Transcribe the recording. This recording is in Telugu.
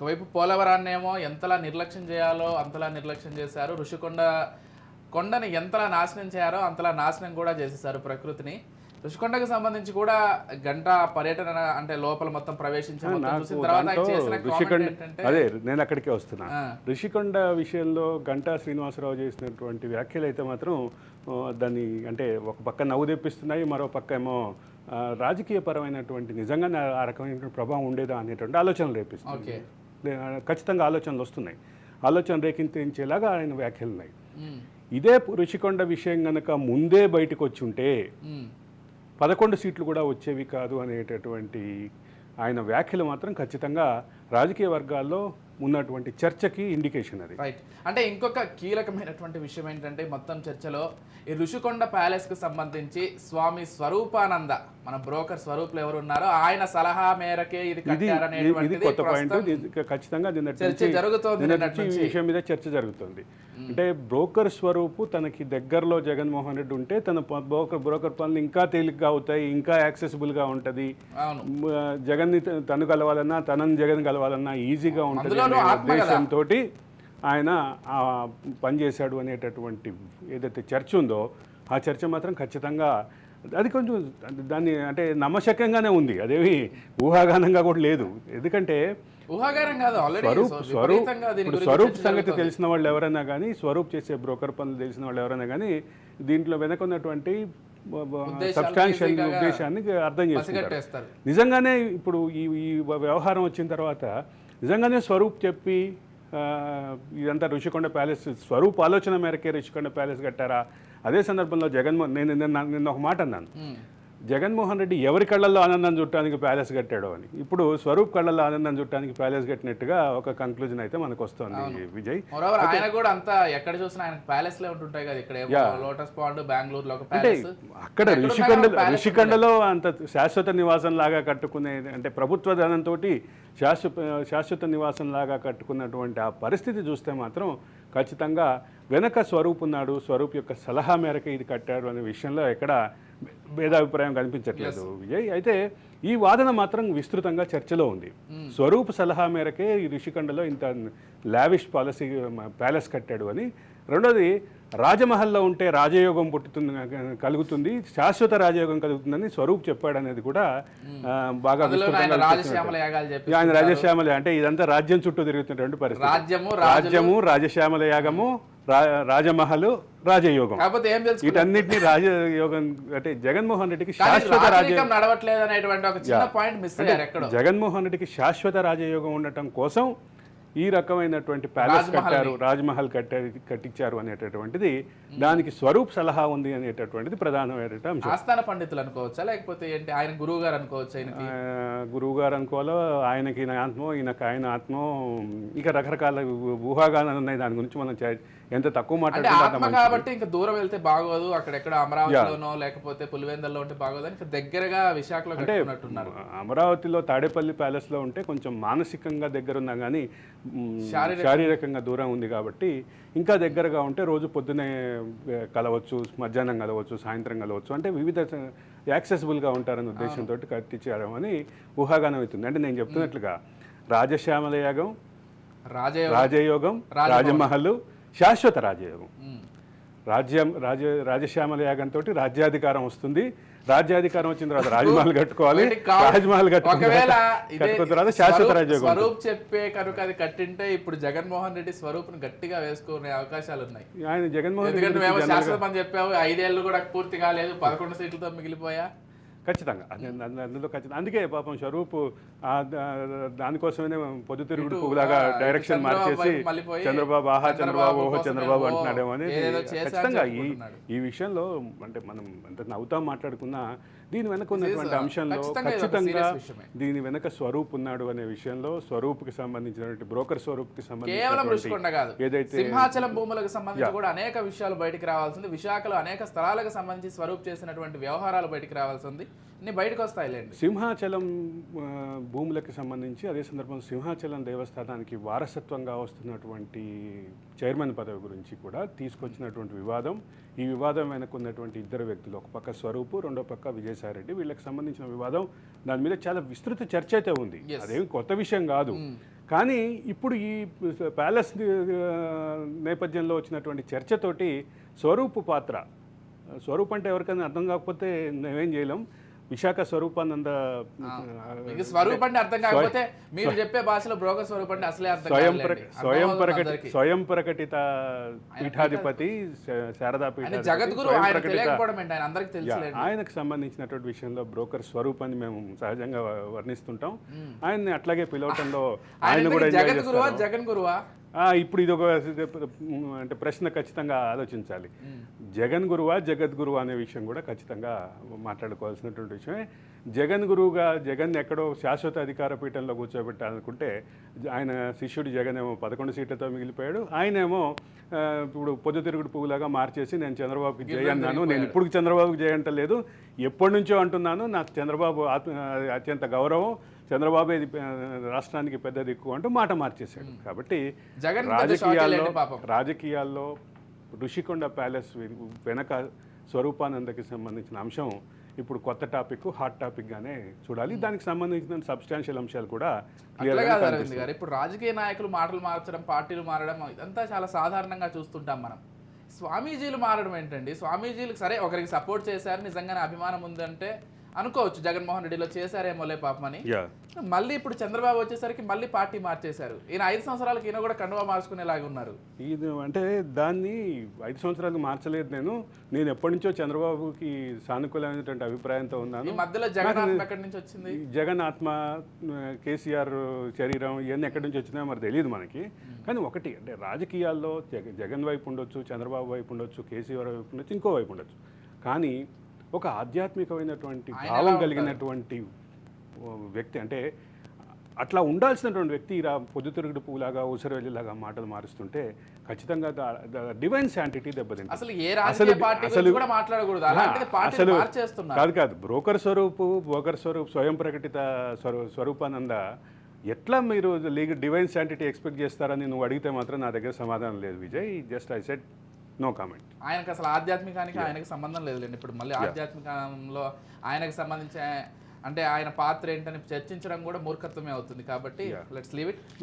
ఒకవైపు పోలవరాన్ని ఏమో ఎంతలా నిర్లక్ష్యం చేయాలో అంతలా నిర్లక్ష్యం చేశారు. ఋషికొండ కొండని ఎంతలా నాశనం చేయారో అంతలా నాశనం కూడా చేసేసారు ప్రకృతిని. ఋషికొండకు సంబంధించి కూడా గంట పర్యటన అంటే లోపల మొత్తం ప్రవేశించి మొత్తం నాకు చూసిన తర్వాత ఆయన దాంట్లో చేసిన comment ఋషికొండ ఏంటంటే అదే నేను అక్కడికే వస్తున్నా. ఋషికొండ విషయంలో గంటా శ్రీనివాసరావు చేసినటువంటి వ్యాఖ్యలు అయితే మాత్రం దాన్ని అంటే ఒక పక్క నవ్వు తెప్పిస్తున్నాయి మరో పక్క ఏమో రాజకీయపరమైనటువంటి నిజంగానే ఆ- రకమైనటువంటి ప్రభావం ఉండేదా అనేటువంటి ఆలోచనలు రేపిస్తుంది ఖచ్చితంగా ఆలోచనలు వస్తున్నాయి. ఆలోచన రేకించేలాగా ఆయన వ్యాఖ్యలు ఉన్నాయి ఇదే ఋషికొండ విషయం గనక ముందే బయటకు వచ్చి ఉంటే పదకొండు సీట్లు కూడా వచ్చేవి కాదు అనేటటువంటి ఆయన వ్యాఖ్యలు మాత్రం ఖచ్చితంగా రాజకీయ వర్గాల్లో ఉన్నటువంటి చర్చకి ఇండికేషన్ అది. రైట్ అంటే ఇంకొక కీలకమైనటువంటి విషయం ఏంటంటే మొత్తం చర్చలో ఈ ఋషికొండ ప్యాలెస్కు సంబంధించి స్వామి స్వరూపానంద మన బ్రోకర్ స్వరూపులు ఎవరు ఉన్నారో ఆయన సలహా మేరకే ఇది కొత్త పాయింట్ ఖచ్చితంగా చర్చ జరుగుతోంది ఈ. విషయం మీద చర్చ జరుగుతుంది అంటే బ్రోకర్ స్వరూపు తనకి దగ్గరలో జగన్మోహన్ రెడ్డి ఉంటే తన బ్రోకర్ బ్రోకర్ పనులు ఇంకా తేలిగ్గా అవుతాయి ఇంకా యాక్సెసిబుల్గా ఉంటుంది జగన్ తను కలవాలన్నా తనని జగన్ కలవాలన్నా ఈజీగా ఉంటుంది. ఉద్దేశంతో ఆయన ఆ పని చేశాడు అనేటటువంటి ఏదైతే చర్చ ఉందో ఆ చర్చ మాత్రం ఖచ్చితంగా అది కొంచెం దాన్ని అంటే నమ్మశక్యంగానే ఉంది. అదేమి ఊహాగానంగా కూడా లేదు. ఎందుకంటే కాదు స్వరూప్ స్వరూప్ ఇప్పుడు స్వరూప్ సంగతి. తెలిసిన వాళ్ళు ఎవరైనా కానీ స్వరూప్ చేసే బ్రోకర్ పనులు తెలిసిన వాళ్ళు ఎవరైనా కానీ దీంట్లో వెనక ఉన్నటువంటి సబ్స్టాన్షియల్ ఉద్దేశాన్ని అర్థం చేసుకుంటారు. నిజంగానే ఇప్పుడు ఈ ఈ వ్యవహారం వచ్చిన తర్వాత నిజంగానే స్వరూప్ చెప్పి ఇదంతా ఋషికొండ ప్యాలెస్ స్వరూప్ ఆలోచన మేరకే ఋషికొండ ప్యాలెస్ కట్టారా? అదే సందర్భంలో జగన్మోహన్ నేను నిన్న ఒక మాట అన్నాను. జగన్మోహన్ రెడ్డి ఎవరి కళ్ళల్లో ఆనందం చుట్టానికి ప్యాలెస్ కట్టాడో అని. ఇప్పుడు స్వరూప్ కళ్ళల్లో ఆనందం చుట్టానికి ప్యాలెస్ కట్టినట్టుగా ఒక కంక్లూజన్ అయితే మనకు వస్తుంది విజయ్. ఆయన కూడా అంతా ఎక్కడ చూసినా ఆయన ప్యాలెస్ లే ఉంటుంటాయి కదా ఇక్కడ. లోటస్ పాండ్ బెంగళూరులో ఒక అంటే అక్కడ ఋషికొండ ఋషికొండలో అంత శాశ్వత నివాసం లాగా కట్టుకునే అంటే ప్రభుత్వ ధనంతో శాశ్వత శాశ్వత నివాసం లాగా కట్టుకున్నటువంటి ఆ పరిస్థితి చూస్తే మాత్రం ఖచ్చితంగా వెనక స్వరూప్ ఉన్నాడు స్వరూప్ యొక్క సలహా మేరకు ఇది కట్టాడు అనే విషయంలో ఎక్కడ భేదాభిప్రాయం కనిపించట్లేదు. విజయ్ అయితే ఈ వాదన మాత్రం విస్తృతంగా చర్చలో ఉంది. స్వరూప్ సలహా మేరకే ఈ ఋషికొండలో ఇంత లావిష్ పాలసీ ప్యాలెస్ కట్టాడు అని. రెండోది రాజమహల్లో ఉంటే రాజయోగం పుట్టుతుంది కలుగుతుంది శాశ్వత రాజయోగం కలుగుతుందని స్వరూప్ చెప్పాడు అనేది కూడా ఆ, బాగా ఆయన విస్తృతంగా రాజశ్యామల అంటే ఇదంతా రాజ్యం చుట్టూ తిరుగుతున్నటువంటి పరిస్థితి రాజ్యము రాజ్యము రాజశ్యామల యాగము రాజమహలు రాజయోగం. కాకపోతే ఏం తెలుసు వీటన్నిటిని రాజయోగం అంటే జగన్మోహన్ రెడ్డికి శాశ్వత రాజ రాజకీయం నడవట్లేదు అనేటువంటి ఒక చిన్న పాయింట్ మిస్ అయ్యారు ఎక్కడో. జగన్మోహన్ రెడ్డికి శాశ్వత రాజయోగం ఉండటం కోసం ఈ రకమైనటువంటి ప్యాలెస్ కట్టారు రాజ్మహల్ కట్టారు కట్టించారు అనేటటువంటిది దానికి స్వరూప్ సలహా ఉంది అనేటటువంటిది ప్రధానమైన ఆస్థాన పండితులు అనుకోవచ్చా? లేకపోతే ఏంటి? ఆయన గురువు గారు అనుకోవచ్చా గురువు గారు అనుకోవాలో ఆయనకి ఈయన ఆత్మో ఈయనకి ఆయన ఆత్మో ఇక రకరకాల ఊహాగానాలు ఉన్నాయి. దాని గురించి మనం ఎంత తక్కువ అంటే మంచిది. కాబట్టి ఇంకా దూరం వెళ్తే బాగోదు అక్కడెక్కడ అమరావతిలోనో లేకపోతే పులివెందల్లో ఉంటే బాగోదు అని ఇంకా దగ్గరగా విశాఖలో కట్టుకున్నట్టున్నారు. అమరావతిలో తాడేపల్లి ప్యాలెస్లో ఉంటే కొంచెం మానసికంగా దగ్గరున్నా కానీ శారీరకంగా. దూరం ఉంది కాబట్టి ఇంకా దగ్గరగా ఉంటే రోజు పొద్దునే కలవచ్చు మధ్యాహ్నం కలవచ్చు సాయంత్రం కలవచ్చు. అంటే వివిధ యాక్సెసిబుల్గా ఉంటారనే ఉద్దేశంతో కట్టించారు అని ఊహాగానం అవుతుంది. అంటే నేను చెప్తున్నట్లుగా రాజశ్యామల యాగం రాజే రాజయోగం రాజమహల్ శాశ్వత రాజయోగం ఉమ్. రాజ్యం రాజ రాజశ్యామల యాగంతో రాజ్యాధికారం వస్తుంది. రాజ్యాధికారం వచ్చిన తర్వాత రాజమహల్ కట్టుకోవాలి. రాజమహల్ కట్టుకున్న తర్వాత- శాశ్వత స్వరూప్- రాజ్యోగం స్వరూప్ చెప్పే కనుక అది కట్టింటే ఇప్పుడు జగన్మోహన్ రెడ్డి స్వరూప్ని గట్టిగా వేసుకునే అవకాశాలు ఉన్నాయి. ఆయన జగన్మోహన్ రెడ్డి శాశ్వత చెప్పావు ఐదేళ్ళు కూడా పూర్తి కాలేదు పదకొండు సీట్లతో మిగిలిపోయా? ఖచ్చితంగా అది- అది- అందులో ఖచ్చితంగా అందుకే పాపం స్వరూప్ దానికోసమే పొద్దుతిరుగుడు పువ్వులాగా డైరెక్షన్ మార్చేసి చంద్రబాబు ఆహా చంద్రబాబు ఓహో చంద్రబాబు అంటున్నాడేమో అని ఖచ్చితంగా ఈ. ఈ విషయంలో అంటే మనం ఎంత నవ్వుతాం మాట్లాడుకున్నా దీని వెనక ఉన్నటువంటి అంశంలో ఖచ్చితంగా. దీని వెనక స్వరూప్ ఉన్నాడు అనే విషయంలో స్వరూప్కి సంబంధించినటువంటి బ్రోకర్ స్వరూప్కి కాదు. ఏదైతే సింహాచలం భూములకు సంబంధించి కూడా అనేక విషయాలు బయటికి రావాల్సింది విశాఖలో అనేక స్థలాలకు సంబంధించి స్వరూప్ చేసినటువంటి వ్యవహారాలు బయటికి రావాల్సింది ఇన్ని బయటకు వస్తాయిలేండి. సింహాచలం భూములకు సంబంధించి అదే సందర్భంలో సింహాచలం దేవస్థానానికి వారసత్వంగా వస్తున్నటువంటి చైర్మన్ పదవి గురించి కూడా తీసుకొచ్చినటువంటి వివాదం ఈ వివాదం వెనక ఉన్నటువంటి ఇద్దరు వ్యక్తులు ఒక పక్క స్వరూపు రెండో పక్క విజయసాయిరెడ్డి వీళ్ళకి సంబంధించిన వివాదం. దాని మీద చాలా విస్తృత చర్చ అయితే ఉంది. అదేమి కొత్త విషయం కాదు. కానీ ఇప్పుడు ఈ ప్యాలెస్ నేపథ్యంలో వచ్చినటువంటి చర్చతోటి స్వరూపు పాత్ర స్వరూప్ అంటే ఎవరికైనా అర్థం కాకపోతే మేమేం చేయలేం. విశాఖ స్వరూపానంద మీకు స్వరూప్ అంటే అర్థం కాకపోతే మీరు చెప్పే భాషలో బ్రోకర్ స్వరూప్ అంటే అసలే అర్థం స్వయం స్వయం ప్రకటి. స్వయం ప్రకటిత పీఠాధిపతి శారదా పీఠాధిపతి జగద్గురు ఆయన ప్రకటిత తెలియకపోవడం ఏంటి ఆయన అందరికి యా, తెలుసులేండి. ఆయనకు సంబంధించినటువంటి విషయంలో బ్రోకర్ స్వరూపాన్ని మేము సహజంగా వర్ణిస్తుంటాం. ఆయన్ని అట్లాగే పిలవటంలో ఆయన కూడా జగన్ గురువా ఇప్పుడు ఇది ఒక అంటే ప్రశ్న ఖచ్చితంగా ఆలోచించాలి. జగన్ గురువా జగద్గురువా అనే విషయం కూడా ఖచ్చితంగా మాట్లాడుకోవాల్సినటువంటి విషయమే. జగన్ గురువుగా జగన్ ఎక్కడో శాశ్వత అధికార పీఠంలో కూర్చోబెట్టాలనుకుంటే ఆయన శిష్యుడు జగన్ ఏమో పదకొండు సీట్లతో మిగిలిపోయాడు. ఆయనేమో ఇప్పుడు పొద్దుతిరుగుడు పువ్వులాగా మార్చేసి నేను చంద్రబాబుకి జయ అన్నాను. నేను ఇప్పుడు చంద్రబాబుకి జయ అంటలేదు. ఎప్పటి నుంచో అంటున్నాను నాకు చంద్రబాబు అత్యంత గౌరవం. చంద్రబాబు ఇది రాష్ట్రానికి పెద్ద దిక్కు అంటూ మాట మార్చేశాడు. కాబట్టి రాజకీయాల్లో. రాజకీయాల్లో ఋషికొండ ప్యాలెస్ వెనక స్వరూపానందకి సంబంధించిన అంశం ఇప్పుడు కొత్త టాపిక్ హాట్ టాపిక్ గానే చూడాలి దానికి సంబంధించిన సబ్స్టాన్షియల్ అంశాలు కూడా గారు. ఇప్పుడు రాజకీయ నాయకులు మాటలు మార్చడం పార్టీలు మారడం ఇదంతా చాలా సాధారణంగా చూస్తుంటాం మనం. స్వామీజీలు మారడం ఏంటండి? స్వామీజీలకు సరే ఒకరికి సపోర్ట్ చేశారు నిజంగానే అభిమానం ఉందంటే అనుకోవచ్చు జగన్మోహన్ రెడ్డిలో చేశారేమోలే పాపమని. మళ్ళీ ఇప్పుడు చంద్రబాబు వచ్చేసరికి మళ్ళీ పార్టీ మార్చేశారు. ఈయన ఐదు సంవత్సరాలకి ఈయన కూడా కండువా మార్చుకునేలాగా ఉన్నారు. ఇది అంటే దాన్ని ఐదు సంవత్సరాలు మార్చలేదు నేను. నేను ఎప్పటి నుంచో చంద్రబాబుకి సానుకూలమైనటువంటి అభిప్రాయంతో ఈ ఉన్నాను మధ్యలో జగన్ ఆత్మ ఎక్కడి నుంచి వచ్చింది? జగన్ ఆత్మ కేసీఆర్ శరీరం ఇవన్నీ ఎక్కడి నుంచి వచ్చినాయో మరి తెలియదు మనకి. కానీ ఒకటి అంటే రాజకీయాల్లో జగ జగన్ వైపు ఉండొచ్చు చంద్రబాబు వైపు ఉండొచ్చు కేసీఆర్ వైపు ఉండొచ్చు ఇంకో వైపు ఉండొచ్చు. కానీ ఒక ఆధ్యాత్మికమైనటువంటి భావం? కలిగినటువంటి వ్యక్తి అంటే అట్లా ఉండాల్సినటువంటి వ్యక్తి ఇలా పొద్దుతిరుగుడు పువ్వులాగా ఉసిరివెల్లిలాగా మాటలు మారుస్తుంటే ఖచ్చితంగా డివైన్ శాంటిటీ దెబ్బతింటుంది. అసలు ఏ పార్టీ గురించి కూడా మాట్లాడకూడదు. అసలు కాదు కాదు బ్రోకర్ స్వరూపు బ్రోకర్ స్వరూప్ స్వయం ప్రకటిత స్వరూ స్వరూపానంద ఎట్లా మీరు లీగ్ డివైన్ శాంటిటీ ఎక్స్పెక్ట్ చేస్తారని నువ్వు అడిగితే మాత్రం నా దగ్గర సమాధానం లేదు Vijay. Just I said no comment ఆయనకు అసలు ఆధ్యాత్మికానికి ఆయనకు సంబంధం లేదులేండి. ఇప్పుడు మళ్ళీ ఆధ్యాత్మికంలో ఆయనకు సంబంధించి అంటే ఆయన పాత్ర ఏంటని చర్చించడం కూడా మూర్ఖత్వమే అవుతుంది కాబట్టి లెట్స్ లీవ్ ఇట్